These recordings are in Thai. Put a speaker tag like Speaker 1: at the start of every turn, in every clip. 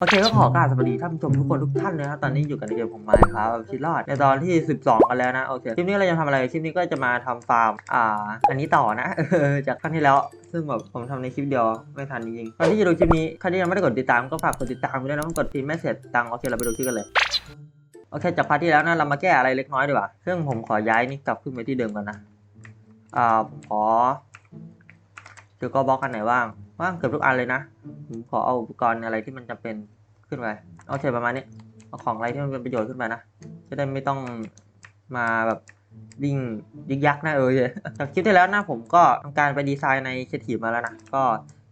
Speaker 1: โอเคก็ขอกราบสวัสดีท่านผู้ชมทุกคนทุกท่านเลยครับตอนนี้อยู่กันในเกมผมมาครับชิดรอดในตอนที่ 12 กันแล้วนะโอเคคลิปนี้เราจะทำอะไรคลิปนี้ก็จะมาทำฟาร์มอ่าอันนี้ต่อนะจากครั้งที่แล้วซึ่งแบบผมทำในคลิปเดียวไม่ทันจริงๆก่อนที่จะดูคลิปนี้ใครที่ยังไม่ได้กดติดตามก็ฝากกดติดตามด้วยนะกดพิมพ์แม่เสร็จตังค์โอเคเราไปดูคลิปกันเลยโอเคจากพาร์ทที่แล้วนะเรามาแก้อะไรเล็กน้อยดีกว่าซึ่งผมขอย้ายนี่กลับขึ้นไปที่เดิมก่อนนะอ่าผมขอเจอก็บล็อกอันไหนว่าง ว่างเกือบทุกอันเลยนะผมขอเอาอุปกรณ์อะไรที่มันจำเป็นขึ้นไปโอาเคประมาณนี้เอาของอะไรที่มันเป็นประโยชน์ขึ้นไปนะจะได้ไม่ต้องมาแบบวิ่งยึกยักนะเออจากคลิปที่แล้วนะผมก็ทำการไปดีไซน์ในเชทีมาแล้วนะก็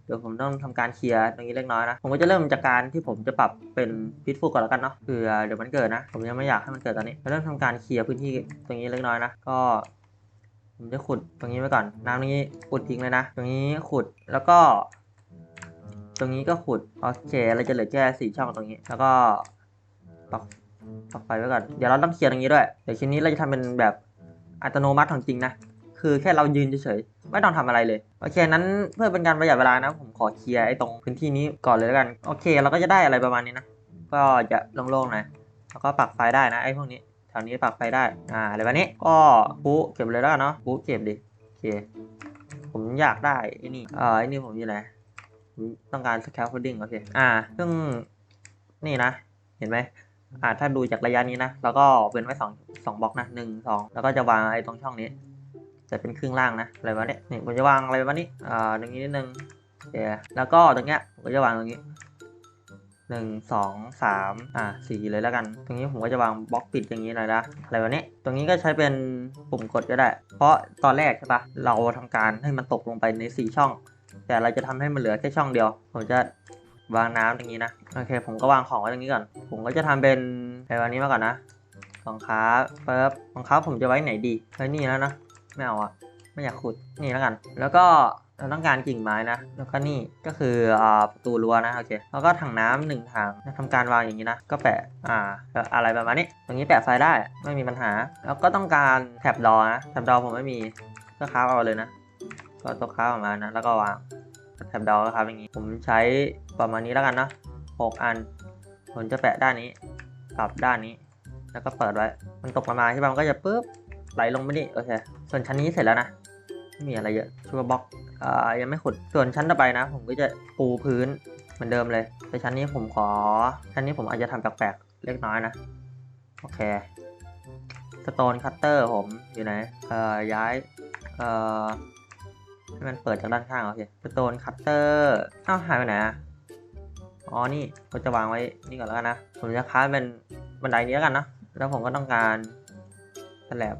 Speaker 1: เดี๋ยวผมต้องทำการเคลียร์ตรงนี้เล็กน้อยนะผมก็จะเริ่มจากการที่ผมจะปรับเป็นพิทฟูก่อนแล้วกันเนาะเผื่อเดี๋ยวมันเกิดนะ ผมยังไม่อยากให้มันเกิดตอนนี้เริ่มทำการเคลียร์พื้นที่ตรงนี้เล็กน้อยนะก็ผมจะขุดตรงนี้ไว้ก่อน น้ำตรงนี้ขุดทิ้งเลยนะ ตรงนี้ขุดแล้วก็ ตรงนี้ก็ขุดโอเคเราจะเหลือแค่สี่ช่องตรงนี้ แล้วก็ปักปักไฟไว้ก่อน เดี๋ยวเราต้องเคลียร์ตรงนี้ด้วย เดี๋ยวชิ้นนี้เราจะทำเป็นแบบอัตโนมัติของจริงนะ คือแค่เรายืนเฉยๆ ไม่ต้องทำอะไรเลย โอเคนั้นเพื่อเป็นการประหยัดเวลานะ ผมขอเคลียร์ไอ้ตรงพื้นที่นี้ก่อนเลยแล้วกัน โอเค เราก็จะได้อะไรประมาณนี้นะ ก็จะโล่งๆหน่อย แล้วก็ปักไฟได้นะไอ้พวกนี้แถวนี้ปักไฟได้ อ่าอะไรแบบนี้ ก็ปุ๊เก็บเลยแล้วกันเนาะปุ๊เก็บดิ โอเค ผมอยากได้ไอ้นี่เอ่อไอ้นี่ผมอยู่ไหน ต้องการสแคลโฟดิ้งโอเค อ่า ซึ่งนี่นะ เห็นไหม อ่า ถ้าดูจากระยะนี้นะ แล้วก็เป็นไว้สองสองบล็อกนะหนึ่งสองแล้วก็จะวางไอ้ตรงช่องนี้ จะเป็นครึ่งล่างนะ อะไรวะเนี่ยนี่ผมจะวางอะไรวะนี่อ่าตรงนี้นิดนึงโอเคแล้วก็ตรงเนี้ย ผมก็จะวางตรงนี้หนึ่งสองสามอ่าสี่เลยแล้วกัน ตรงนี้ผมก็จะวางบล็อกปิดอย่างนี้หน่อยนะอะไรวะนี้ ตรงนี้ก็ใช้เป็นปุ่มกดก็ได้ เพราะตอนแรกใช่ปะเราทำการให้มันตกลงไปในสี่ช่อง แต่เราจะทำให้มันเหลือแค่ช่องเดียว ผมจะวางน้ำตรงนี้นะ โอเค ผมก็วางของไว้ตรงนี้ก่อน ผมก็จะทำเป็นไอ้วันนี้มาก่อนนะของค้าปิ๊บของค้าผมจะไว้ไหนดีไว้นี่แล้วนะ ไม่เอาอะไม่อยากขุด นี่แล้วกัน แล้วก็เราต้องการกิ่งไม้นะ แล้วก็นี่ก็คืออ่าประตูรั้วนะ โอเค แล้วก็ถังน้ำหนึ่งถังทำการวางอย่างนี้นะ ก็แปะ อ่า อะไรประมาณนี้ ตรงนี้แปะไฟได้ ไม่มีปัญหา แล้วก็ต้องการแถบดอนะ แถบดอผมไม่มี ก็ค้าเอาเลยนะ ก็ตัวค้าออกมานะแล้วก็วางแถบดาวครับอย่างนี้ ผมใช้ประมาณนี้แล้วกันนะหกอัน ผมจะแปะด้านนี้กับด้านนี้ แล้วก็เปิดไว้ มันตกมาใช่ป่ะมันก็จะปุ๊บไหลลงไปนี่โอเค ส่วนชั้นนี้เสร็จแล้วนะไม่มีอะไรเยอะชัวบล็อกอ่ายังไม่ขุดส่วนชั้นต่อไปนะ ผมก็จะปูพื้นเหมือนเดิมเลย แต่ชั้นนี้ผมขอ ชั้นนี้ผมอาจจะทำแปลกๆเล็กน้อยนะ โอเคสโตนคัตเตอร์ผมอยู่ไหนเอ่อย้ายเอ่อ ให้มันเปิดจากด้านข้างโอเคสโตนคัตเตอร์อ้าวหายไปไหนอะอ๋อ นี่ก็จะวางไว้นี่ก่อนแล้วกันนะ ผมจะค้าเป็นบันไดนี้แล้วกันนะ แล้วผมก็ต้องการสแลบ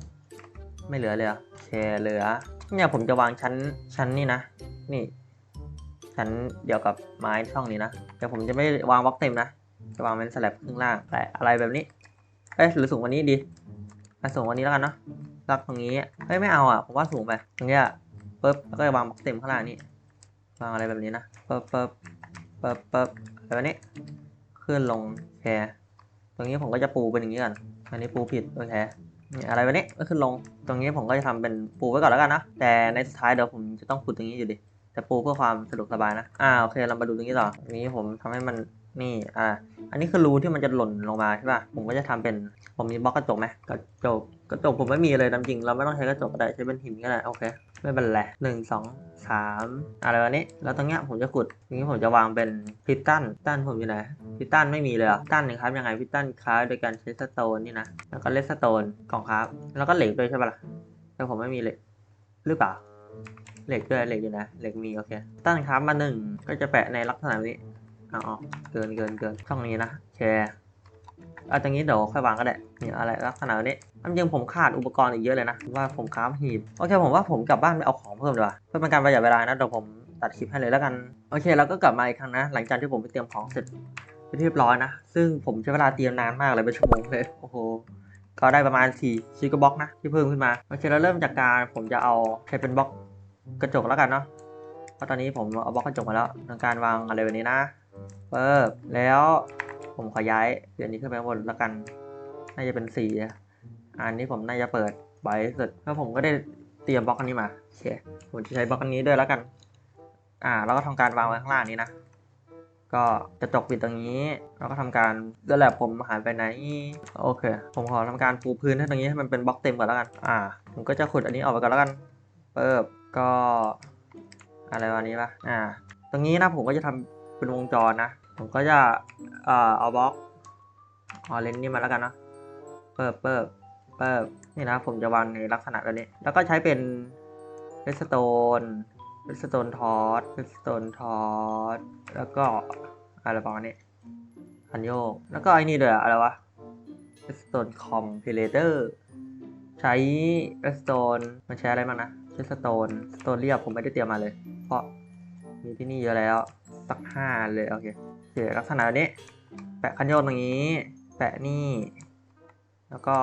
Speaker 1: ไม่เหลือเลยเหรอโอเคเหลือ เนี่ยผมจะวางชั้นชั้นนี่นะ นี่ ชั้นเดียวกับไม้ช่องนี้นะ แต่ผมจะไม่วางบล็อกเต็มนะ จะวางเป็นสแลบครึ่งล่าง แต่อะไรแบบนี้ เอ้ยหรือสูงกว่านี้ดีอะสูงกว่านี้แล้วกันเนาะรักตรงนี้ เฮ้ยไม่เอาอะ ผมว่าสูงไปตรงเนี้ย ปึ๊บแล้วก็จะวางบล็อกเต็มข้างล่างนี่วางอะไรแบบนี้นะปึ๊บปึ๊บปึ๊บปึ๊บอะไรแบบนี้ขึ้นลงแคร์ตรงนี้ผมก็จะปูเป็นอย่างนี้ก่อนอันนี้ปูผิดโอเคนี่อะไรแบบนี้ก็ขึ้นลงตรงนี้ผมก็จะทำเป็นปูไว้ก่อนแล้วกันนะแต่ในสุดท้ายเดี๋ยวผมจะต้องขุดตรงนี้อยู่ดีแต่ปูเพื่อความสะดวกสบายนะอ่าโอเคเรามาดูตรงนี้ต่อนี้ผมทำให้มัน นี่อ่าอันนี้คือรูที่มันจะหล่นลงมาใช่ป่ะผมก็จะทำเป็นผมมีบล็อกกระจกไหมกระจกกระจกผมไม่มีเลยตามจริง เราไม่ต้องใช้กระจกก็ได้ใช้เป็นหินก็ได้โอเค ไม่เป็นไรหนึ่งสองสามอะไรแบบนี้ แล้วตรงเนี้ยผมจะขุดตรงนี้ผมจะวางเป็นพิตตันพิตตันผมอยู่ไหนพิตตันไม่มีเลยอะพิตตันหนึ่งครับยังไงพิตตันค้าโดยการใช้สโตนนี่นะแล้วก็เลสสโตนของครับแล้วก็เหล็กด้วยใช่ปะล่ะแต่ผมไม่มีเหล็กหรือเปล่าเหล็กด้วยเหล็กอยู่นะเหล็กมีโอเคตั้งครับมาหนึ่งก็จะแปะในลักษณะนี้ เอาออกเกินเกินเกินช่องนี้นะแชร์เอาตรงนี้เดี๋ยวค่อยวางก็ได้นี่อะไรลักษณะนี้อันจริงผมขาดอุปกรณ์อีกเยอะเลยนะว่าผมค้าหีบโอเคผมว่าผมกลับบ้านไปเอาของเพิ่มดีกว่าเพื่อเป็นการประหยัดเวลานะเดี๋ยวผมตัดคลิปให้เลยแล้วกันโอเคแล้วก็กลับมาอีกครั้งนะ หลังจากที่ผมไปเตรียมของเสร็จเรียบร้อยนะ ซึ่งผมใช้เวลาเตรียมนานมากเลยเป็นชั่วโมงเลยโอ้โหก็ได้ประมาณ4ชิกบล็อกนะที่เพิ่มขึ้นมาโอเคเราเริ่มจากการผมจะเอาใช้เป็นบล็อกกระจกแล้วกันเนาะเพราะตอนนี้ผมเอาบล็อกกระจกมาแล้วทำการวางอะไรแบบนี้นะ เปิบแล้วผมขอย้ายเปลี่ยนนี้ขึ้นไปบนแล้วกัน น่าจะเป็นสีอันนี้ผมน่าจะเปิดไว้สุดแล้วผมก็ได้เตรียมบล็อกอันนี้มาโอเคผมจะใช้บล็อกอันนี้ด้วยแล้วกัน อ่า แล้วก็ทำการวางไว้ข้างล่างนี้นะ ก็กระจกปิดตรงนี้ แล้วก็ทำการแล้วแหละผมหายไปไหน โอเค ผมขอทำการปูพื้นให้ตรงนี้ให้มันเป็นบล็อกเต็มก่อนแล้วกัน อ่า ผมก็จะขุดอันนี้ออกไปก่อนแล้วกัน เปิบก็อะไรวันนี้ปะอ่า ตรงนี้นะผมก็จะทำ เป็นวงจรนะ ผมก็จะเอ่อเอาบล็อกเอาเลนส์นี่มาแล้วกันเนาะเปิบเปิบเปิบนี่นะผมจะวางในลักษณะแบบนี้ แล้วก็ใช้เป็นเรสโตนเรสโตนทอสเรสโตนทอสแล้วก็อะไรประมาณนี้พันโยก แล้วก็ไอ้นี่ด้วยอะไรวะเรสโตนคอมพิเลเตอร์ใช้เรสโตนมันใช้อะไรบ้างนะเรสโตนสโตนเรียบผมไม่ได้เตรียมมาเลย เพราะมีที่นี่เยอะแล้ว สักห้าเลยโอเคโอเคลักษณะแบบนี้ แปะคันโยกตรงนี้ แปะนี่ แล้วก็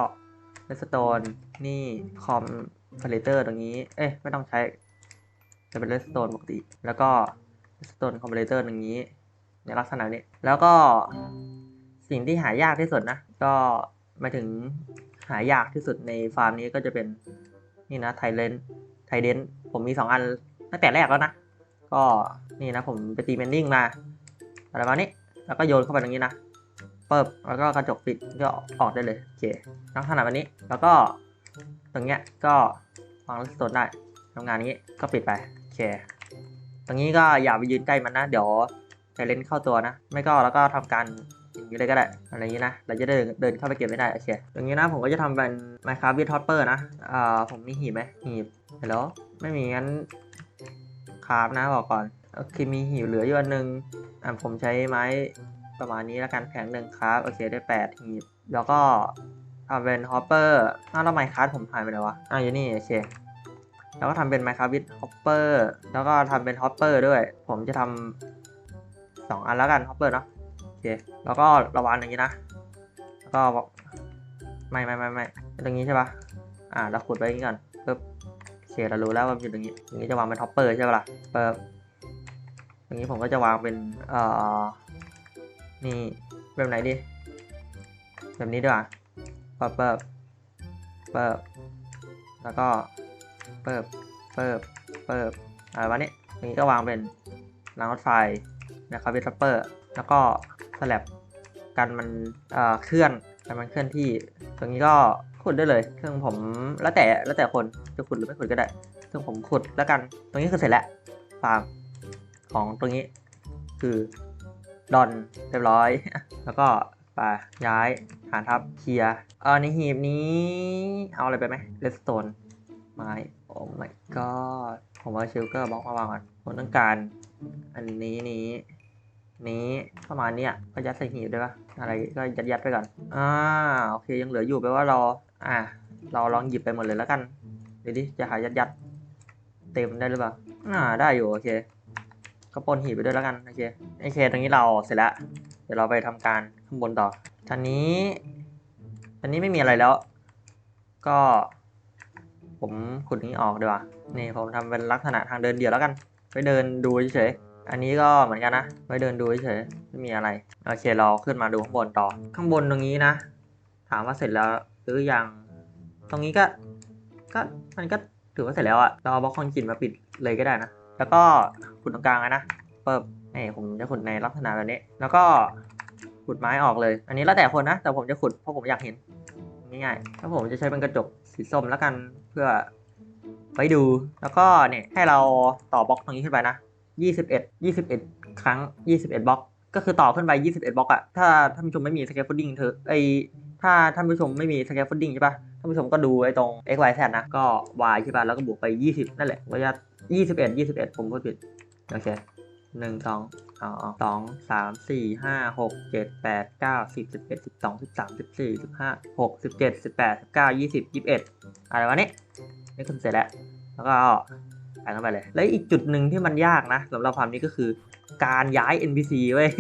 Speaker 1: เลสโตนนี่คอมพาเลเตอร์ตรงนี้ เอ๊ะไม่ต้องใช้ จะเป็นเลสโตนปกติ แล้วก็เลสโตนคอมพาเลเตอร์ตรงนี้ ในลักษณะนี้ แล้วก็สิ่งที่หายากที่สุดนะ ก็มาถึงหายากที่สุดในฟาร์มนี้ก็จะเป็นนี่นะไทเลนไทเดนผมมีสองอันตั้งแต่แรกแล้วนะ ก็นี่นะผมไปตีเมนนิ่งมาอะไรประมาณนี้ แล้วก็โยนเข้าไปตรงนี้นะเปิบแล้วก็กระจกปิดก็ออกได้เลยโอเคลักษณะแบบนี้แล้วก็ตรงเนี้ยก็วางลักษณะได้ทำงานนี้ก็ปิดไปโอเคตรงนี้ก็อย่าไปยืนใกล้มันนะ เดี๋ยวไซเลนเข้าตัวนะ ไม่ก็แล้วก็ทำการอย่างนี้เลยก็ได้อะไรอย่างนี้นะเราจะเดินเดินเข้าไปเก็บไม่ได้โอเคตรงนี้นะผมก็จะทำเป็น Minecraft with Hopper นะอ่าผมมีหีบไหมหีบเห็นแล้วไม่มีงั้น คราฟนะบอกก่อนโอเคมีหีบเหลืออยู่อันหนึ่งอ่าผมใช้ไม้ประมาณนี้แล้วกันแผงหนึ่งครับโอเคได้แปดหีบแล้วก็ทำเป็นฮอปเปอร์อ้าวแล้วไมค์คัสผมหายไปไหนวะอ่าอยู่นี่โอเค แล้วก็ทำเป็นไมค์คัสวิดฮอปเปอร์ แล้วก็ทำเป็นฮอปเปอร์ด้วย ผมจะทำสองอันแล้วกันฮอปเปอร์เนาะโอเค แล้วก็ระวางอย่างนี้นะ แล้วก็ไม่ไม่ไม่ไม่ตรงนี้ใช่ปะอ่าเราขุดไว้อย่างนี้ก่อนปึ๊บ เคเรารู้แล้วว่าอยู่ตรงนี้ตรงนี้จะวางเป็นฮอปเปอร์ใช่ปะล่ะเปิบตรงนี้ผมก็จะวางเป็นเอ่อนี่แบบไหนดีแบบนี้ดีกว่าเปิบเปิบเปิบแล้วก็เปิบเปิบเปิบอะไรวะนี้ตรงนี้ก็วางเป็นรางรถไฟนะครับเป็นซัปเปอร์แล้วก็สลับกันมันเอ่อเคลื่อนกันมันเคลื่อนที่ ตรงนี้ก็ ขุดได้เลยเครื่องผมแล้วแต่แล้วแต่คนจะขุดหรือไม่ขุดก็ได้เครื่องผมขุดแล้วกัน ตรงนี้คือเสร็จแล้วฟาร์มของตรงนี้ คือดอนเรียบร้อย แล้วก็ไปย้ายฐานทัพเคลียร์เออในหีบนี้เอาอะไรไปไหมเลสโตนไม้โอ้ my god ผมเอาเชลเกอร์บล็อกมาวางก่อนผมต้องการ อันนี้นี้นี้ประมาณเนี้ยก็ยัดใส่หีบได้ปะอะไรก็ยัดยัดๆไปก่อนอ่าโอเคยังเหลืออยู่แปลว่าเรา อ่าเราลองหยิบไปหมดเลยแล้วกันเดี๋ยวดิจะหายัดยัดเต็มได้หรือเปล่าอ่าได้อยู่โอเคก็ปนหีบไปด้วยแล้วกันโอเคโอเคตรงนี้เราเสร็จแล้ว เดี๋ยวเราไปทำการข้างบนต่อทันนี้ทันนี้ไม่มีอะไรแล้ว ก็ ผมขุดนี้ออกดีกว่านี่ผมทำเป็นลักษณะทางเดินเดี่ยวแล้วกัน ไปเดินดูเฉยอันนี้ก็เหมือนกันนะไปเดินดูเฉยไม่มีอะไรโอเคเราขึ้นมาดูข้างบนต่อ ข้างบนตรงนี้นะ ถามว่าเสร็จแล้ว หรือยัง ตรงนี้ก็ ก็มันก็ถือว่าเสร็จแล้วอะเราเอาบล็อกคอนกรีตมาปิดเลยก็ได้นะ แล้วก็ขุดตรงกลางนะ เปิบนี่ผมจะขุดในลักษณะแบบนี้ แล้วก็ขุดไม้ออกเลย อันนี้แล้วแต่คนนะ แต่ผมจะขุดเพราะผมอยากเห็นง่ายๆแล้วผมจะใช้เป็นกระจกสีส้มแล้วกันเพื่อไว้ดู แล้วก็เนี่ยให้เราต่อบล็อกตรงนี้ขึ้นไปนะ21 21 ครั้ง 21บล็อก ก็คือต่อขึ้นไป 21บล็อกอะถ้าท่านผู้ชมไม่มีสแกฟโฟดดิ้งเธอไอ ถ้าท่านผู้ชมไม่มีสแกฟโฟดดิ้งใช่ปะท่านผู้ชมก็ดูไอ้ตรง x y z นะ ก็ y ใช่ปะแล้วก็บวกไป 20 นั่นแหละระยะ21 21 ผมพูดผิดโอเคหนึ่งสองอ๋อสองสามสี่ห้าหกเจ็ดแปดเก้าสิบสิบเอ็ดสิบสองสิบสามสิบสี่สิบห้าหกสิบเจ็ดสิบแปดสิบเก้ายี่สิบยี่สิบเอ็ดอะไรวะนี่นี่คือเสร็จแล้ว แล้วก็ใส่เข้าไปเลย แล้วอีกจุดหนึ่งที่มันยากนะสำหรับความนี้ก็คือ การย้าย NPC เว้ย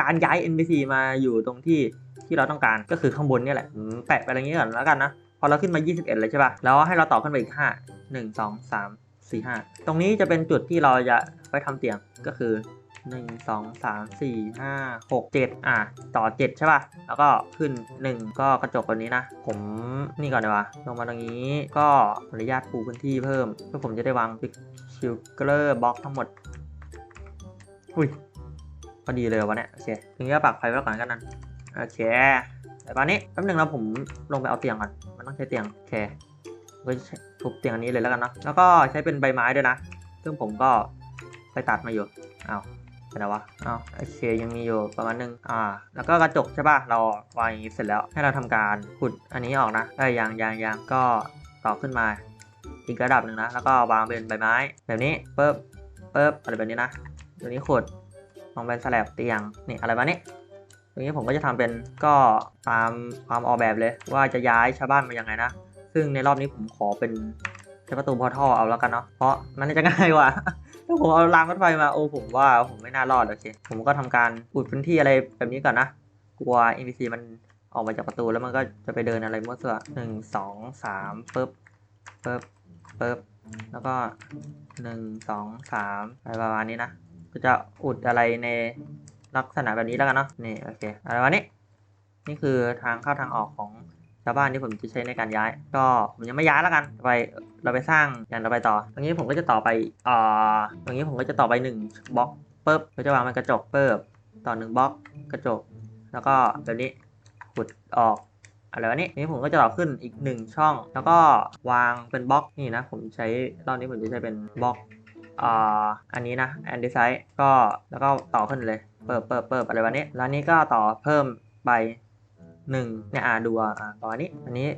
Speaker 1: การย้าย NPC มาอยู่ตรงที่ ที่เราต้องการก็คือข้างบนเนี่ยแหละแปะไปอะไรอย่างงี้ก่อนแล้วกันนะพอเราขึ้นมา 21 เลยใช่ป่ะ แล้วให้เราต่อขึ้นไปอีก 5 1 2 3 4 5 ตรงนี้จะเป็นจุดที่เราจะไว้ทำเตียงก็คือ 1 2 3 4 5 6 7 อะ ต่อ 7 ใช่ป่ะ แล้วก็ขึ้น 1 ก็กระจกตัวนี้นะ ผมนี่ก่อนดีกว่าลงมาตรงนี้ก็อนุญาตปูพื้นที่เพิ่ม เพื่อผมจะได้วางปิกชิลเกอร์บล็อกทั้งหมด อุ้ยพอดีเลยวะเนี่ยโอเคทีนี้ก็ปักไฟไว้ก่อนกันนั้น โอเคแต่ตอนนี้แป๊บหนึงนะผมลงไปเอาเตียงก่อน มันต้องใช้เตียงโอเคก็ทุบเตียงอันนี้เลยแล้วกันเนาะ แล้วก็ใช้เป็นใบไม้ด้วยนะ ซึ่งผมก็ไปตัดมาอยู่อ้าวเป็นไรวะอ้าวโอเคยังมีอยู่ประมาณนึง อ่า แล้วก็กระจกใช่ป่ะ เราวางอย่างนี้เสร็จแล้ว ให้เราทำการขุดอันนี้ออกนะได้ยางยางยางก็ต่อขึ้นมาอีกระดับหนึ่งนะ แล้วก็วางเป็นใบไม้ แบบนี้ปึ๊บปึ๊บอะไรแบบนี้นะ ตัวนี้ขุดลองเป็นสแลบเตียง นี่อะไรแบบนี้ ตรงนี้ผมก็จะทำเป็นก็ตามความออกแบบเลย ว่าจะย้ายชาวบ้านมายังไงนะ ซึ่งในรอบนี้ผมขอเป็นใช้ประตูพอท่อเอาแล้วกันเนาะ เพราะมันจะง่ายกว่า ถ้าผมเอารางรถไฟมาโอ้ผมว่าผมไม่น่ารอดโอเค ผมก็ทำการอุดพื้นที่อะไรแบบนี้ก่อนนะ กลัว NPC มันออกมาจากประตูแล้วมันก็จะไปเดินอะไรมั่วซั่วหนึ่งสองสามปึ๊บปึ๊บปึ๊บแล้วก็หนึ่งสองสามอะไรประมาณนี้นะ ก็จะอุดอะไรใน ลักษณะแบบนี้แล้วกันเนาะนี่โอเคอะไรวะนี้นี่คือทางเข้าทางออกของชาวบ้านที่ผมจะใช้ในการย้าย ก็ผมยังไม่ย้ายแล้วกันไปเราไปสร้างอย่างเราไปต่อตรงนี้ผมก็จะต่อไปอ่าตรงนี้ผมก็จะต่อไปหนึ่งบล็อกปึ๊บก็จะวางเป็นกระจกปึ๊บต่อหนึ่งบล็อกกระจก แล้วก็แบบนี้ขุดออกอะไรวะนี่นี่ผมก็จะต่อขึ้นอีกหนึ่งช่อง แล้วก็วางเป็นบล็อกนี่นะ ผมใช้รอบนี้ผมจะใช้เป็นบล็อกอ่าอันนี้นะแอนดิไซต์ก็แล้วก็ต่อขึ้นเลย เปิดเปิดเปิดอะไรวะนี้ แล้วนี้ก็ต่อเพิ่มไปหนึ่งเนี่ยอ่าดูอะอ่าประมาณนี้ อันนี้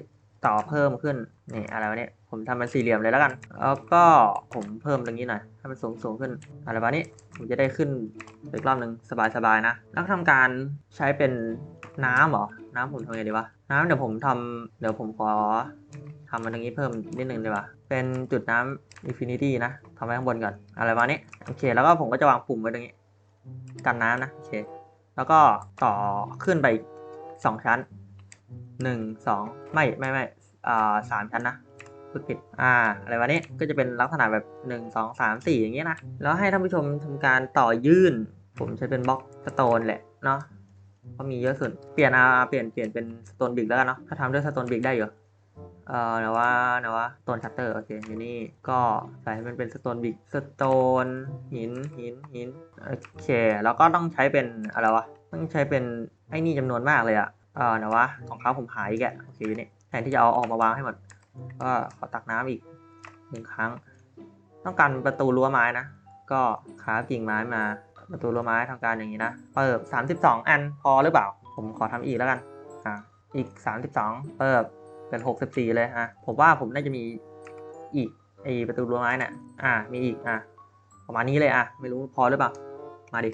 Speaker 1: ต่อเพิ่มขึ้นนี่อะไรวะเนี่ยผมทำเป็นสี่เหลี่ยมเลยแล้วกัน แล้วก็ผมเพิ่มตรงนี้หน่อยให้มันสูงสูงขึ้นอะไรประนี้ผมจะได้ขึ้นอีกรอบหนึ่งสบายๆนะ แล้วทำการใช้เป็นน้ำเหรอ น้ำผมทำไงดีวะ น้ำเดี๋ยวผมทำเดี๋ยวผมขอทำมันตรงนี้เพิ่มนิดนึงดีกว่าเป็นจุดน้ำ infinity นะทำไว้ข้างบนก่อนอะไรประนี้โอเค แล้วก็ผมก็จะวางปุ่มไว้ตรงนี้ กันน้ำนะโอเคแล้วก็ต่อขึ้นไปสองชั้นหนึ่งสองไม่ไม่ไม่อ่าสามชั้นนะพูดผิดอ่าอะไรวะนี้ก็จะเป็นลักษณะแบบ1 2 3 4องสามสี่อย่างเงี้ยนะแล้วให้ท่านผู้ชมทำการต่อยื่น ผมใช้เป็นบล็อกสโตนแหละเนาะเพราะมีเยอะสุดเปลี่ยนอาเปลี่ยนเปลี่ยนเป็นสโตนบิกแล้วกันเนาะถ้าทำด้วยสโตนบิกได้อยู่ เอ่อนะว่านะว่าสโตนชัตเตอร์โอเคอยู่นี่ก็ใส่ให้มันเป็นสโตนบิ๊กสโตนหินหินหินโอเค แล้วก็ต้องใช้เป็นอะไรวะต้องใช้เป็นไอ้นี่จำนวนมากเลยอะเอ่อนะว่าของเขาผมหายอีกแกโอเคอยู่นี่แทนที่จะเอาออกมาวางให้หมดก็ขอตักน้ำอีกหนึ่งครั้ง ต้องการประตูรั้วไม้นะ ก็คราฟกิ่งไม้มาประตูรั้วไม้ทำการอย่างนี้นะเปิด32อันพอหรือเปล่า ผมขอทำอีกแล้วกันอ่าอีก32เปิด เป็น64เลยอะผมว่าผมน่าจะมีอีกไอประตูรั้วไม้เนี่ยอ่า มีอีกอะประมาณนี้เลยอะไม่รู้พอหรือเปล่ามาดิ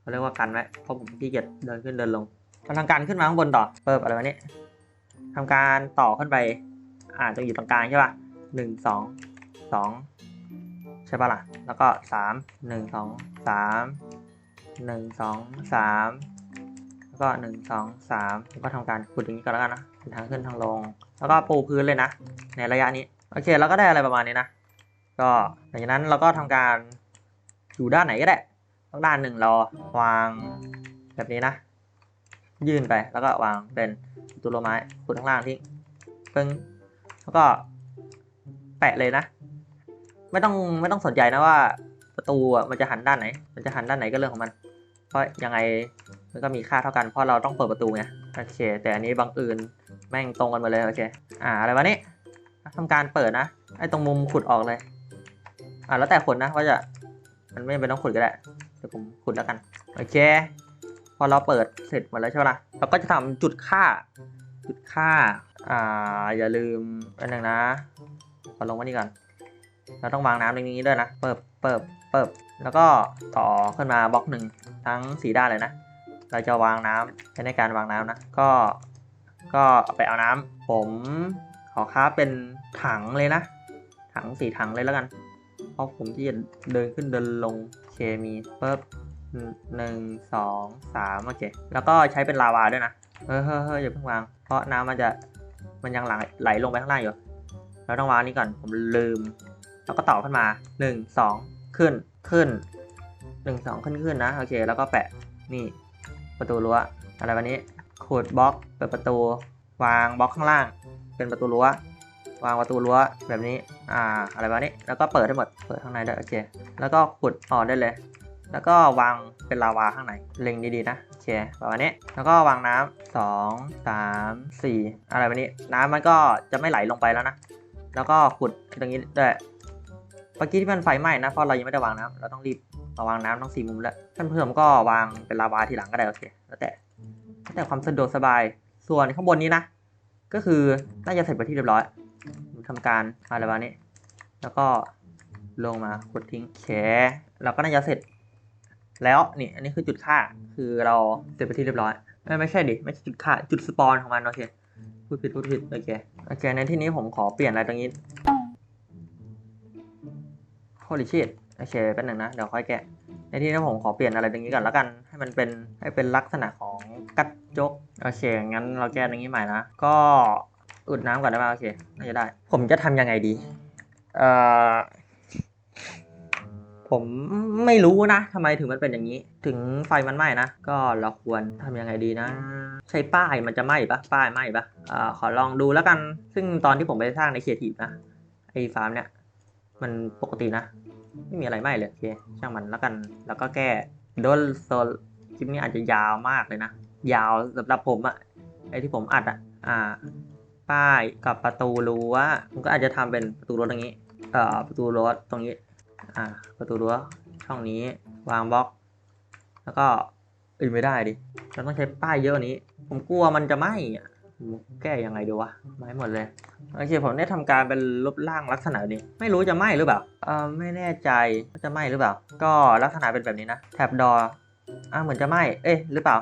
Speaker 1: เขาเรียกว่ากันไว้เพราะผมขี้เกียจเดินขึ้นเดินลงทำทางการขึ้นมาข้างบนต่อเปิดอะไรวะเนี่ยทำการต่อขึ้นไปอ่าจะอยู่ตรงกลางใช่ป่ะหนึ่งสองสองใช่ป่ะล่ะ แล้วก็สามหนึ่งสองสามหนึ่งสองสามแล้วก็หนึ่งสองสามก็ทำการขุดอย่างนี้ก็แล้วกันนะเป็นทางขึ้นทางลง แล้วก็ปูพื้นเลยนะ ในระยะนี้ โอเคแล้วก็ได้อะไรประมาณนี้นะ ก็หลังจากนั้นเราก็ทำการอยู่ด้านไหนก็ได้ต้องด้านหนึ่งเราวางแบบนี้นะ ยื่นไปแล้วก็วางเป็นประตูโลไม้ขุดข้างล่างทิ้งปึ้งแล้วก็แปะเลยนะ ไม่ต้องไม่ต้องสนใจนะว่าประตูมันจะหันด้านไหน มันจะหันด้านไหนก็เรื่องของมัน เพราะยังไงมันก็มีค่าเท่ากันเพราะเราต้องเปิดประตูไง โอเค แต่อันนี้บังเอิญแม่งตรงกันหมดเลยโอเค อ่าอะไรวะนี่ทำการเปิดนะไอ้ตรงมุมขุดออกเลย อ่าแล้วแต่คนนะว่าจะมันไม่เป็นต้องขุดก็ได้เดี๋ยวผมขุดแล้วกันโอเค พอเราเปิดเสร็จหมดแล้วใช่ไหมล่ะเราก็จะทำจุดค่า จุดค่าอ่าอย่าลืมอันหนึ่งนะขอลงไว้นี่ก่อนเราต้องวางน้ำตรงนี้ด้วยนะ เปิบเปิบเปิบแล้วก็ต่อขึ้นมาบล็อกหนึ่งทั้งสีด้านเลยนะ เราจะวางน้ำใช้ในการวางน้ำนะ ก็ ก็เอาไปเอาน้ำผมขอค้าเป็นถังเลยนะ ถังสีถังเลยแล้วกัน เพราะผมที่จะเดินขึ้นเดินลงเคมีเปิบหนึ่งสองสามโอเค แล้วก็ใช้เป็นลาวาด้วยนะ เฮ้ยเฮ้ยเฮ้ยอย่าเพิ่งวาง เพราะน้ำมันจะ มันยังไหลไหลลงไปข้างล่างอยู่เราต้องวางนี้ก่อน ผมลืม แล้วก็ต่อขึ้นมาหนึ่งสองขึ้น ขึ้นหนึ่งสองขึ้นขึ้นนะ โอเค แล้วก็แปะ นี่ ประตูรั้วอะไรวันนี้ขุดบล็อกเปิดประตู วางบล็อกข้างล่าง เป็นประตูรั้ว วางประตูรั้วแบบนี้ อ่า อะไรแบบนี้ แล้วก็เปิดให้หมด เปิดข้างในได้โอเค แล้วก็ขุดออกได้เลย แล้วก็วางเป็นลาวาข้างใน เล็งดีๆนะโอเคประมาณนี้ แล้วก็วางน้ำสองสามสี่อะไรแบบนี้ น้ำมันก็จะไม่ไหลลงไปแล้วนะ แล้วก็ขุดตรงนี้ด้วยเมื่อกี้ที่มันไฟไหม้นะ เพราะเรายังไม่ได้วางน้ำเราต้องรีบ มาวางน้ำต้งสี่มุมแล้วท่านเพิ่มก็วางเป็นลาวาทีหลังก็ได้โอเคแล้วแต่แล้วแต่ความสะดวกสบายส่วนข้างบนนี้นะ ก็คือน่าจะเสร็จไปที่เรียบร้อยผมทำการอะไรแบบนี้ แล้วก็ลงมาขุดทิ้งแขเราก็น่าจะเสร็จ แล้วนี่อันนี้คือจุดค่าคือเราเสร็จไปที่เรียบร้อยไม่ไม่ใช่ดิไม่ใช่จุดค่าจุดสปอนของมันโอเคพูดผิดพูดผิดโอเคโอเคในที่นี้ผมขอเปลี่ยนอะไรตรงนี้ holy shit โอเคแป๊บหนึงนะ เดี๋ยวค่อยแกะ ในที่นี้ผมขอเปลี่ยนอะไรตรงนี้ก่อนแล้วกัน ให้มันเป็นให้เป็นลักษณะของกัดจกโอเค งั้นเราแก้ตรงนี้ใหม่นะ ก็อุดน้ำก่อนได้ไหมโอเค น่าจะได้ ผมจะทำยังไงดี เอ่อ ผมไม่รู้นะทำไมถึงมันเป็นอย่างนี้ ถึงไฟมันไหม้นะ ก็เราควรทำยังไงดีนะ ใช้ป้ายมันจะไหม้ปะป้ายไหม้ปะเอ่าขอลองดูแล้วกัน ซึ่งตอนที่ผมไปสร้างในเคียทีฟนะ ไอ้ฟาร์มเนี่ย มันปกตินะ ไม่มีอะไรไหม้เลยโอเคช่างมันแล้วกัน แล้วก็แก้โดนโซลคลิปนี้อาจจะยาวมากเลยนะ ยาวสำหรับผมอะไอที่ผมอัดอะอ่า ป้ายกับประตูรั้วผมก็อาจจะทำเป็นประตูรั้วตรงนี้ เอ่อประตูรั้วตรงนี้ อ่า ประตูรั้วช่องนี้วางบล็อก แล้วก็เอ้ยไม่ได้ดิเราต้องใช้ป้ายเยอะกว่านี้ ผมกลัวมันจะไหม้อะ แก้ยังไงดีวะไหม้หมดเลยโอเคผมได้ทำการเป็นรูปร่างลักษณะนี้ ไม่รู้จะไหม้หรือเปล่าเออไม่แน่ใจจะไหม้หรือเปล่า ก็ลักษณะเป็นแบบนี้นะแท็บดออ่าเหมือนจะไหม้เอ๊ะหรือเปล่า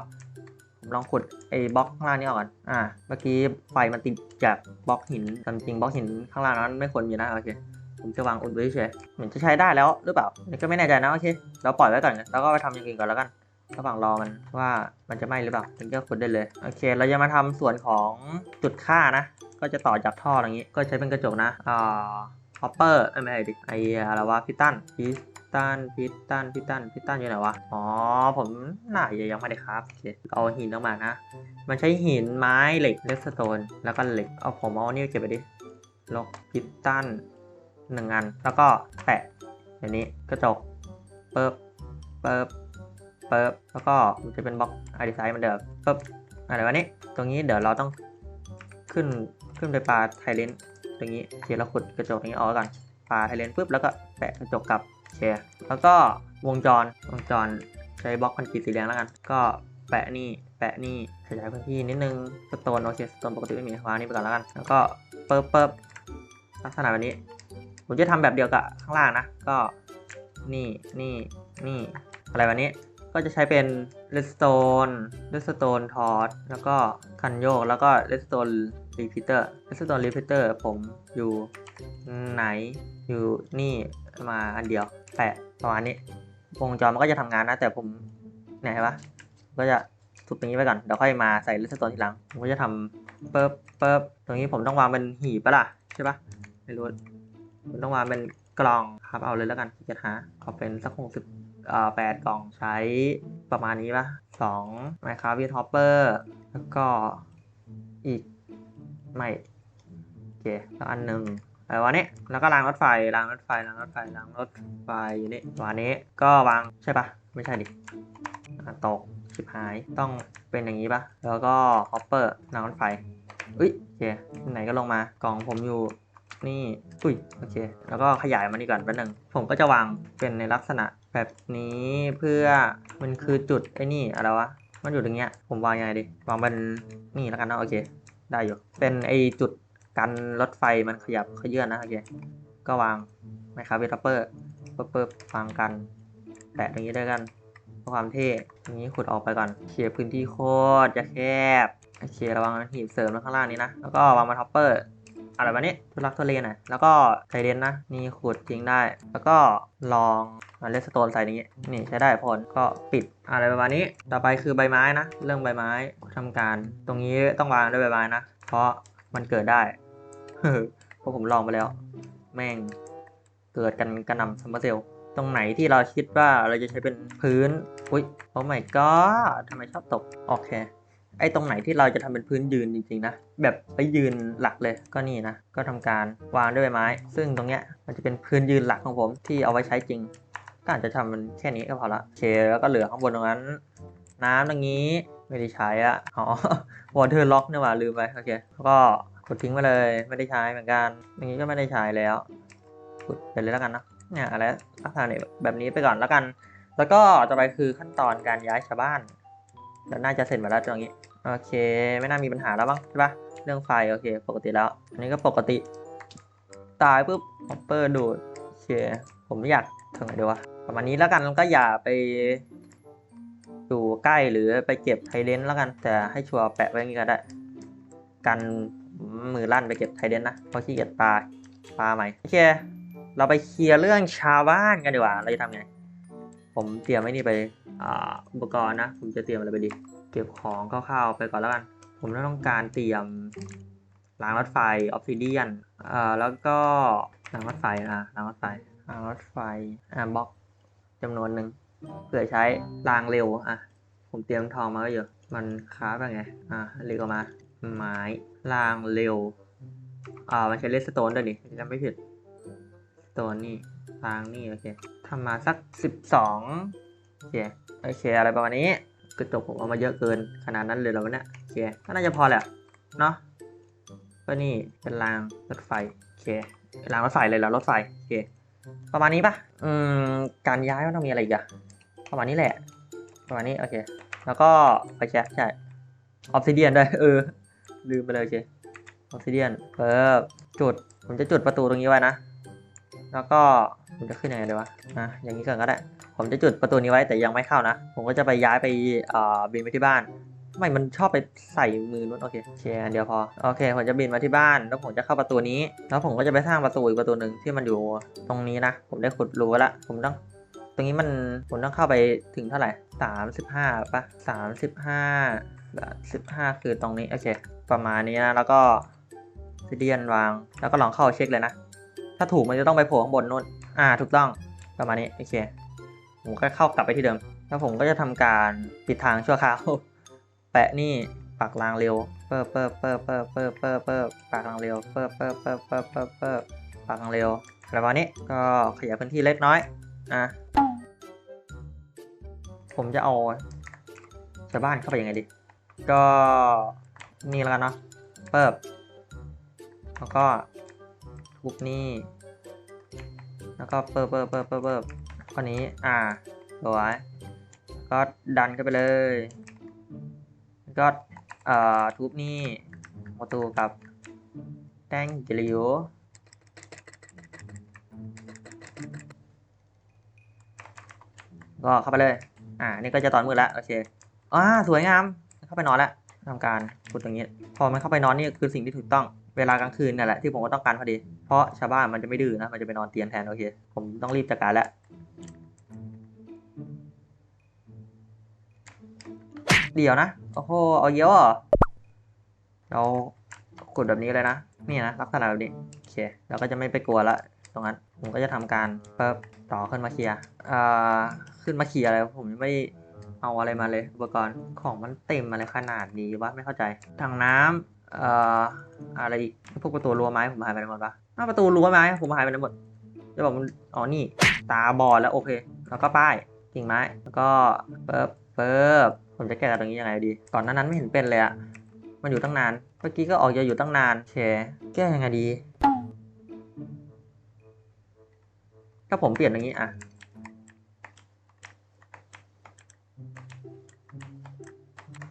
Speaker 1: ผมลองขุดไอ้บล็อกข้างล่างนี้ออกก่อนอ่า เมื่อกี้ไฟมันติดจากบล็อกหินตามจริงบล็อกหินข้างล่างนั้นไม่ควรมีนะโอเคผมจะวางอุดไว้เฉยเหมือนจะใช้ได้แล้วหรือเปล่านี่ก็ไม่แน่ใจนะโอเคเราปล่อยไว้ก่อนแล้วก็ไปทำอย่างอื่นก่อนแล้วกัน ระหว่างรอมันว่ามันจะไหม้หรือเปล่าถึงจะขุดได้เลยโอเค เราจะมาทำส่วนของจุดค่านะ ก็จะต่อจากท่ออย่างนี้ ก็ใช้เป็นกระจกนะอ่าฮอปเปอร์ไม่ใช่ดิไออะไรวะพิตันพิตันพิตันพิตันพิตันอยู่ไหนวะอ๋อผมน่าจะยังไม่ได้ครับโอเคเอาหินออกมานะ มันใช้หินไม้เหล็กเลสโตนแล้วก็เหล็กเอาผมเอานี่ยเก็บไปดิล็อกพิตันหนึ่งอันแล้วก็แปะอย่างนี้กระจกเปิบเปิบ เปิบแล้วก็มันจะเป็นบล็อกไอดีไซน์มือนเดิมปึ๊บอะไรวะนี่ตรงนี้เดี๋ยวเราต้องขึ้นขึ้นไปปลาไทเลนตรงนี้โอเคเราขุดกระจกตรงนี้ออกก่อนปลาไทเลนปุ๊บแล้วก็แปะกระจกกลับโอเคแล้วก็วงจรวงจรใช้บล็อกคอนกรีตสีแดงแล้วกัน ก็แปะนี่แปะนี่ขยายพื้นที่นิดนึงสโตนโอเคสโตนปกติไม่มีวางนี่ไปก่อนแล้วกัน แล้วก็เปิบเปิบลักษณะแบบนี้ ผมจะทำแบบเดียวกับข้างล่างนะ ก็นี่นี่นี่อะไรแบบนี้ ก็จะใช้เป็น redstone redstone torch แล้วก็คันโยก แล้วก็ redstone repeater redstone repeater ผมอยู่ไหนอยู่นี่มาอันเดียวแปะประมาณนี้วงจรมันก็จะทำงานนะ แต่ผมไหนวะก็จะทุบตรงนี้ไว้ก่อนเดี๋ยวค่อยมาใส่ redstone ทีหลัง ผมก็จะทำเปิบเปิบตรงนี้ผมต้องวางเป็นหีบปะล่ะใช่ปะไม่รู้ผมต้องวางเป็นกล่องครับเอาเลยแล้วกันจะหาเอาเป็นสักหกสิบ อ่าแปดกล่องใช้ประมาณนี้ปะสองไมค์ค a f t วีทอปเปอร์แล้วก็อีก ไม่โอเคแล้วอันหนึ่งอะไรวะเนี่ยแล้วก็รางรถไฟรางรถไฟรางรถไฟรางรถไฟอยู่นี่วันนี้ก็วางใช่ปะไม่ใช่ดิตกชิบหายต้องเป็นอย่างนี้ปะแล้วก็ฮอปเปอร์รางรถไฟอุ้ยโอเคไหนก็ลงมากล่องผมอยู่นี่อุ้ยโอเค แล้วก็ขยายมานี่ก่อนแป๊บนึงผมก็จะวางเป็นในลักษณะ แบบนี้เพื่อมันคือจุดไอ้นี่อะไรวะมันอยู่ตรงเนี้ยผมวางยังไงดีวางเป็นนี่แล้วกันเนาะโอเคได้อยู่เป็นไอจุดกันรถไฟมันขยับขยื่นนะโอเคก็วางไมค์ค a f t วีทัปเปอร์เปิบเปิบวางกันแปะตรงนี้ด้วยกันเพื่อความเท่ตรงนี้ขุดออกไปก่อนเคลียร์พื้นที่โคตรจะแคบโอเคระวังหีบเสริมข้างล่างนี้นะแล้วก็วางมาท็อปเปอร์ อะไรแบบนี้ทุลักทุเลหน่อยแล้วก็ไทเดนนะ นี่ขุดทิ้งได้ แล้วก็ลองเลสโตนใส่นี้ นี่ใช้ได้ผลก็ปิดอะไรประมาณนี้ ต่อไปคือใบไม้นะ เรื่องใบไม้ทำการ ตรงนี้ต้องวางด้วยใบไม้นะ เพราะมันเกิดได้เพราะผมลองไปแล้ว แม่งเกิดกันกระนำซัมเมอร์เซลตรงไหนที่เราคิดว่าเราจะใช้เป็นพื้น อุ้ยโอ้ my god ทำไมชอบตก โอเค ไอ้ตรงไหนที่เราจะทำเป็นพื้นยืนจริงๆนะ แบบไปยืนหลักเลยก็นี่นะ ก็ทำการวางด้วยไม้ ซึ่งตรงเนี้ยมันจะเป็นพื้นยืนหลักของผมที่เอาไว้ใช้จริง ก็อาจจะทำมันแค่นี้ก็พอละโอเคแล้วก็เหลือข้างบนตรงนั้น น้ำตรงนี้ไม่ได้ใช้อะอ๋อวอเตอร์ล็อกเนี่ยว่าลืมไปโอเคแล้วก็กดทิ้งไปเลยไม่ได้ใช้เหมือนกันอย่างนี้ก็ไม่ได้ใช้แล้วกดไปเลยแล้วกันนะเนี่ยอะไรลักษณะเนี่ยแบบนี้ไปก่อนแล้วกัน แล้วก็ต่อไปคือขั้นตอนการย้ายชาวบ้าน น่าจะเสร็จหมาแล้วตรงนี้ โอเค ไม่น่ามีปัญหาแล้วบ้างใช่ปะเรื่องไฟโอเค ปกติแล้ว อันนี้ก็ปกติ ตายปุ๊บฮอปเปอร์ดูดโอเค ผมไม่อยากทำไงดีวะประมาณนี้แล้วกันแล้วก็อย่าไปอยู่ใกล้หรือไปเก็บไทเดนแล้วกัน แต่ให้ชัวร์แปะไว้งนี้ก็ได้ กันมือลั่นไปเก็บไทเดนนะเพราะขี้เกียจปลาปลาใหม่โอเค เราไปเคลียร์เรื่องชาวบ้านกันดีกว่า เราจะทำไง ผมเตรียมไว้นี่ไป อุปกรณ์นะ ผมจะเตรียมอะไรไปดี เก็บของคร่าวๆไปก่อนแล้วกัน ผมต้องการเตรียมรางรถไฟออฟฟิเดียนอ่าแล้วก็รางรถไฟอะรางรถไฟรางรถไฟอ่าบล็อกจำนวนหนึ่งเผื่อใช้รางเร็วอะผมเตรียมทองมาก็เยอะมันค้าไปไงอะเรียกมาไม้รางเร็วอ่ามันใช้เลสโตนด้วยนี่จำไม่ผิดสโตนนี่รางนี่โอเคทำมาสักสิบสอง อเคโอเคอะไรประมาณนี้กระจกผมเอามาเยอะเกินขนาดนั้นเลยเหรอวเนี่ยโอเคก็น่าจะพอแหละเนาะก็นี่เป็นรางรถไฟโอเครางรถไฟเลยเหรอรถไฟโอเคประมาณนี้ปะอืมการย้ายมันต้องมีอะไรอีกอะประมาณนี้แหละ ประมาณนี้โอเค แล้วก็ไฟแช็กใช่ออฟซิเดียนด้วยเออลืมไปเลยโอเคออฟซิเดียนเออจุดผมจะจุดประตูตรงนี้ไว้นะ แล้วก็ผมจะขึ้นยังไงดีวะอะอย่างนี้ก่อนก็ได้ ผมจะจุดประตูนี้ไว้แต่ยังไม่เข้านะ ผมก็จะไปย้ายไปเอ่อบินไปที่บ้าน ไม่มันชอบไปใส่มือนู้นโอเคโอเคอันเดียวพอ โอเค ผมจะบินมาที่บ้าน แล้วผมจะเข้าประตูนี้ แล้วผมก็จะไปสร้างประตูอีกประตูหนึ่งที่มันอยู่ตรงนี้นะ ผมได้ขุดรูไว้ละ ผมต้องตรงนี้มันผมต้องเข้าไปถึงเท่าไหร่สามสิบห้าปะสามสิบห้าสิบห้าคือตรงนี้ โอเค ประมาณนี้นะ แล้วก็ซิเดียนวาง แล้วก็ลองเข้าเช็คเลยนะ ถ้าถูกมันจะต้องไปโผล่ข้างบนนู่น อ่า ถูกต้อง ประมาณนี้ โอเค ผมก็เข้ากลับไปที่เดิม แล้วผมก็จะทำการปิดทางชั่วคราว แปะนี่ปักรางเร็ว เปิบเปิบเปิบเปิบเปิบเปิบเปิบปักรางเร็ว เปิบเปิบเปิบเปิบเปิบเปิบปักรางเร็วอะไรประมาณนี้ ก็ขยายพื้นที่เล็กน้อย อะ ผมจะเอาชาวบ้านเข้าไปยังไงดี ก็นี่แล้วกันเนาะ เปิบแล้วก็ ทุบนี่ แล้วก็เปิบเปิบเปิบเปิบเปิบข้อนี้ อ่าสวยก็ดันเข้าไปเลย ก็เอ่อทุบนี่ประตูกับแท่งจิริวก็เข้าไปเลย อ่า นี่ก็จะตอนมืดแล้วโอเคอ่าสวยงาม เข้าไปนอนแล้วทำการพูดตรงนี้ พอมันเข้าไปนอนนี่คือสิ่งที่ถูกต้อง เวลากลางคืนนี่นแหละที่ผมก็ต้องการพอดี เพราะชาวบ้านมันจะไม่ดื้อนะ มันจะไปนอนเตียงแทนโอเค ผมต้องรีบจัดการแล้ว เดี๋ยวนะ โอ้โห เอาเยอะเหรอเรากดแบบนี้เลยนะ นี่นะลักษณะแบบนี้ โอเค เราก็จะไม่ไปกลัวละ ตรงนั้น ผมก็จะทำการเปิบต่อขึ้นมาเคลียร์อ่าขึ้นมาเคลียร์อะไร ผมไม่เอาอะไรมาเลย อุปกรณ์ของมันเต็มอะไรขนาดนี้วะไม่เข้าใจถังน้ำ เอ่ออะไรอีกพวกประตูรั้วไม้ผมหายไปหมดปะอ้าประตูรั้วไม้ผมหายไปหมดจะบอกมันอ๋อนี่ ตาบอดแล้วโอเค แล้วก็ป้ายกิ่งไม้ แล้วก็เปิบเปิบผมจะแก้ตรงนี้ยังไงดี ก่อนหน้านั้นไม่เห็นเป็นเลยอะมันอยู่ตั้งนาน เมื่อกี้ก็ออกจะอยู่ตั้งนานแชแก้ยังไงดี ถ้าผมเปลี่ยนอย่างนี้อะ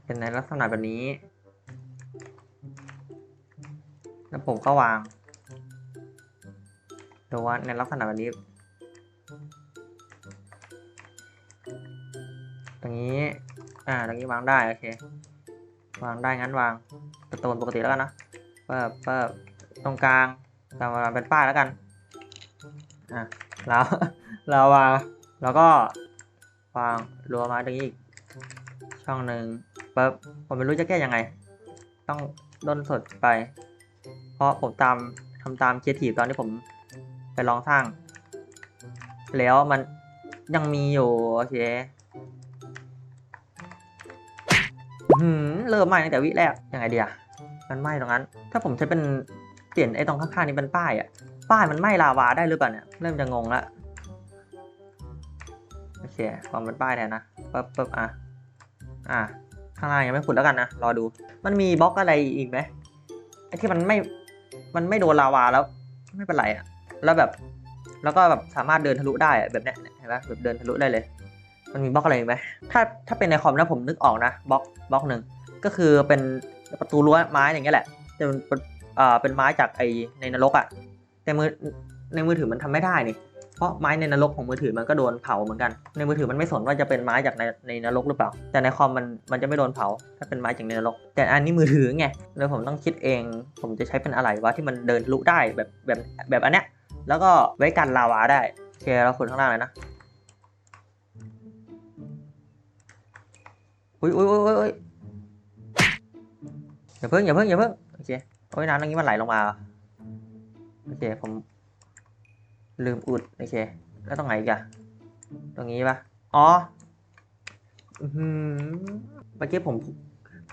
Speaker 1: เป็นในลักษณะแบบนี้ แล้วผมก็วางดูว่าในลักษณะแบบนี้ตรงนี้ อ่า ตรงนี้วางได้ โอเค วางได้ งั้นวางประตูปกติแล้วกันนะเปิบเปิบตรงกลางทำมาเป็นป้ายแล้วกัน อะ แล้ว เราวาง แล้วก็วางรัวม้ตรงนี้อีก ช่องหนึ่งเปิบผมไม่รู้จะแก้ยังไง ต้องด้นสดไป เพราะผมตามทำตามเคียร์ทีตอนที่ผมไปลองสร้าง แล้วมันยังมีอยู่ โอเคหืมเริ่มไหม้ตั้งแต่วิแรกยังไงเดีอะมันไหม้ตรงนั้น ถ้าผมใช้เป็นเปลี่ยนไอ้ตรงข้างๆนี้เป็นป้ายอะป้ายมันไหม้ลาวาได้หรือเปล่าเนี่ยเริ่มจะงงละโอเคควางบนป้ายแทนนะปึ๊บปึ๊บอะอะข้างล่างยังไม่ขุดแล้วกันนะรอดู มันมีบล็อกอะไรอีกไหมไอ้ที่มันไม่ มันไม่โดนลาวาแล้วไม่เป็นไรอะแล้วแบบ แล้วก็แบบสามารถเดินทะลุได้อะแบบเนี้ยเห็นปะแบบเดินทะลุได้เลย มันมีบล็อกอะไรไหมถ้าถ้าเป็นในคอมนะผมนึกออกนะบล็อกบล็อกหนึ่งก็คือเป็นประตูรั้วไม้อย่างเงี้ยแหละจะเป็นเป็นอ่าเป็นไม้จากไอในนรกอะแต่มือในมือถือมันทำไม่ได้นี่ ราะไม้ในนรกของมือถือมันก็โดนเผาเหมือนกัน ในมือถือมันไม่สนว่าจะเป็นไม้จากในในนรกหรือเปล่า แต่ในคอมมันมันจะไม่โดนเผาถ้าเป็นไม้จากในนรก แต่อันนี้มือถือไงแล้วผมต้องคิดเอง ผมจะใช้เป็นอะไรวะที่มันเดินลุได้แบบแบบแบบอันเนี้ยแล้วก็ไว้กันลาวาได้โอเคเราขุดข้างล่างเลยนะอุ้ยอุ้ยอุ้ยอุ้ยอย่าเพิ่งอย่าเพิ่งอย่าเพิ่งโอเคโอ้ยน้ำตรงนี้มันไหลลงมาเหรอโอเคผม ลืมอุดโอเคแล้วตรงไหนอีกอะตรงนี้ปะอ๋ออื้อหือเมื่อกี้ผม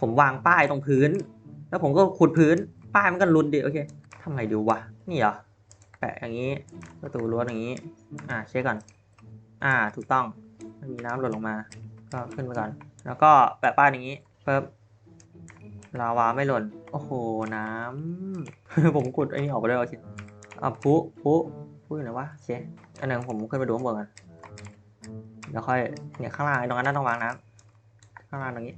Speaker 1: ผมวางป้ายตรงพื้น แล้วผมก็ขุดพื้น ป้ายมันก็ลุนดิโอเคทำไงดีวะ นี่เหรอ แปะอย่างนี้ประตูรั้วอย่างนี้ อ่าเช็คก่อน อ่า ถูกต้องม่มีน้ำหล่นลงมา ก็ขึ้นไปก่อน แล้วก็แปะป้ายอย่างนี้เพิ่มลาวาไม่หล่น โอ้โห น้ำ ผมขุดไอ้นี่ออกไปเลยโอเคอะพุพุ พุอยู่ไหนวะโอเคอันหนึ่งผมขึ้นไปดูข้างบนกันเดี๋ยวค่อยเนี่ยข้างล่างตรงนั้นต้องวางน้ำข้างล่างตรงนี้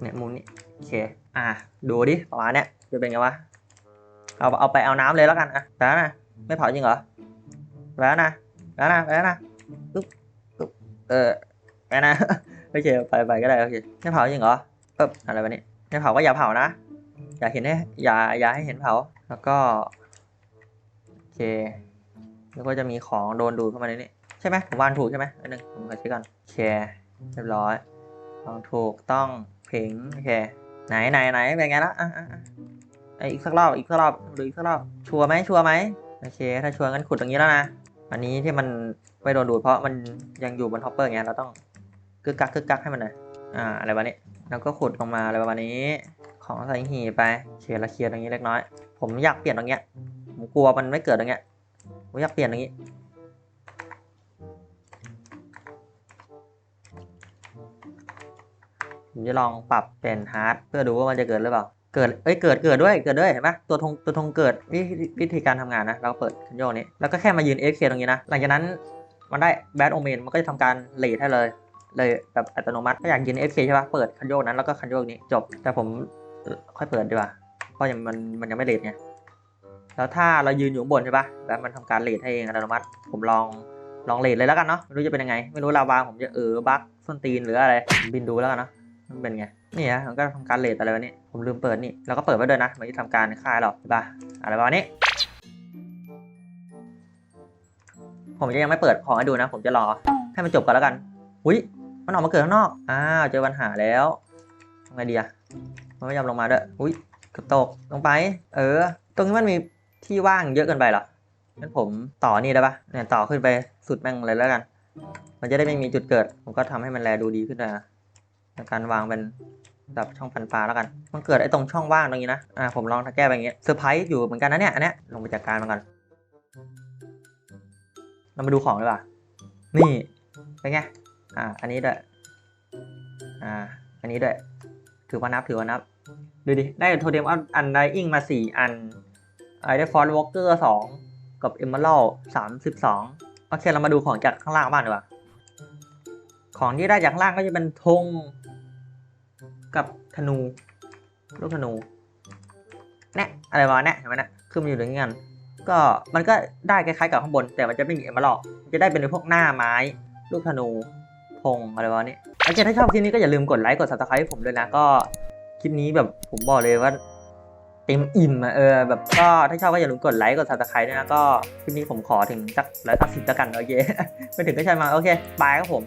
Speaker 1: เนี่ยมุมนี้โอเคอะดูดิประมาณเนี้ยจะเป็นไงวะเอาเอาไปเอาน้ำเลยแล้วกันอะแล้วนะไม่เผาจริงเหรอแล้วนะแล้วนะแล้วนะปึ๊บปึ๊บเออไปนะโอเคไปไปก็ได้โอเคไม่เผาจริงเหรอปึ๊บอะไรวะนี่ไม่เผาก็อย่าเผานะอย่าเห็นให้อย่าอย่าให้เห็นเผาแล้วก็โอเค แล้วก็จะมีของโดนดูดเข้ามาในนี้ใช่ไหมผมวางถูกใช่ไหมอันนึงผมขอเช็คก่อนโอเคเรียบร้อยวางถูกต้องเพ่งโอเคไหนไหนไหนเป็นไงละอะอะอะไอ้อีกสักรอบอีกสักรอบหรืออีกสักรอบชัวร์ไหมชัวร์ไหมโอเค ถ้าชัวร์งั้นขุดตรงนี้แล้วนะอันนี้ที่มันไม่โดนดูดเพราะมันยังอยู่บนท็อปเปอร์ไงเราต้องกึกกักกึกกักให้มันหน่อยอ่าอะไรวะนี้แล้วก็ขุดลงมาอะไรประมาณนี้ ของใส่หีไปเคลียร์ละเคลียร์ตรงนี้เล็กน้อย ผมอยากเปลี่ยนตรงเนี้ยผมกลัวมันไม่เกิดตรงเนี้ย ผมอยากเปลี่ยนตรงนี้ ผมจะลองปรับเป็นฮาร์ดเพื่อดูว่ามันจะเกิดหรือเปล่า เกิด เอ้ย เกิด เกิดด้วย เกิดด้วย เห็นปะตัวธงตัวธงเกิดวิธีวิธีการทำงานนะ เราเปิดคันโยกนี้ แล้วก็แค่มายืน AFK ตรงนี้นะ หลังจากนั้นมันได้แบดโอเมนมันก็จะทำการเลทให้เลย เลยแบบอัตโนมัติถ้าอยากยืน AFK ใช่ปะเปิดคันโยกนั้นแล้วก็คันโยกนี้จบ แต่ผมค่อยเปิดดีกว่า เพราะยังมันมันยังไม่เลทไง แล้วถ้าเรายืนอยู่บนใช่ปะแบบมันทำการเลทให้เองอัตโนมัติ ผมลองลองเลทเลยแล้วกันเนาะไม่รู้จะเป็นยังไง ไม่รู้ลาวาผมจะเออบั๊กส้นตีนหรืออะไรบินดูแล้วกันเนาะมันเป็นไงนี่ฮะมันก็ทำการเลทอะไรวะนี่ผมลืมเปิดนี่แล้วก็เปิดไว้ด้วยนะมันจะทำการค่ายหรอกใช่ปะอะไรประมาณนี้ ผมจะยังไม่เปิดของให้ดูนะ ผมจะรอให้มันจบก่อนแล้วกันอุ้ยมันออกมาเกิดข้างนอกอ้าวเจอปัญหาแล้วทำไงดีอะมันไม่ยอมลงมาด้วยอุ้ยกือบตกลงไป เออ ตรงนี้มันมี ที่ว่างเยอะเกินไปเหรองั้นผมต่อนี่ได้ปะเนี่ยต่อขึ้นไปสุดแม่งเลยแล้วกัน มันจะได้ไม่มีจุดเกิด ผมก็ทำให้มันแลดูดีขึ้นนะในการวางเป็นแบบช่องพันปลาแล้วกัน มันเกิดไอ้ตรงช่องว่างตรงนี้นะ อ่าผมลองแก้ไปอย่างเงี้ยเซอร์ไพรส์อยู่เหมือนกันนะเนี่ย อันเนี้ยลงไปจัดการมันก่อนเรามาดูของดีกว่านี่ เป็นไง อ่า อันนี้ด้วย อ่า อันนี้ด้วย ถือว่านับถือว่านับ ดูดิ ได้โทเทมอันไดอิงมาสี่อัน ไอได้ฟอนวอล์กเกอร์สองกับเอมเมอรัลสามสิบสองโอเค เรามาดูของจากข้างล่างบ้างดีกว่า ของที่ได้จากข้างล่างก็จะเป็นธงกับธนูลูกธนูเนี่ยอะไรวะเนี่ยเห็นไหมเนี่ยคือมันอยู่อย่างนี้กันก็มันก็ได้คล้ายๆกับข้างบน แต่มันจะไม่มีเอมเมอรัลจะได้เป็นพวกหน้าไม้ ลูกธนูธงอะไรวะเนี่ยโอเคถ้าชอบคลิปนี้ก็อย่าลืมกดไลค์กด subscribe ให้ผมด้วยนะก็คลิปนี้แบบผมบอกเลยว่า เต็มอิ่มอะเออแบบก็ถ้าชอบก็อย่าลืมกดไลค์กด subscribe ด้วยนะก็คลิปนี้ผมขอถึงสักร้อยสามสิบแล้วกันโอเคไม่ถึงก็ใช่มาโอเคบายครับผม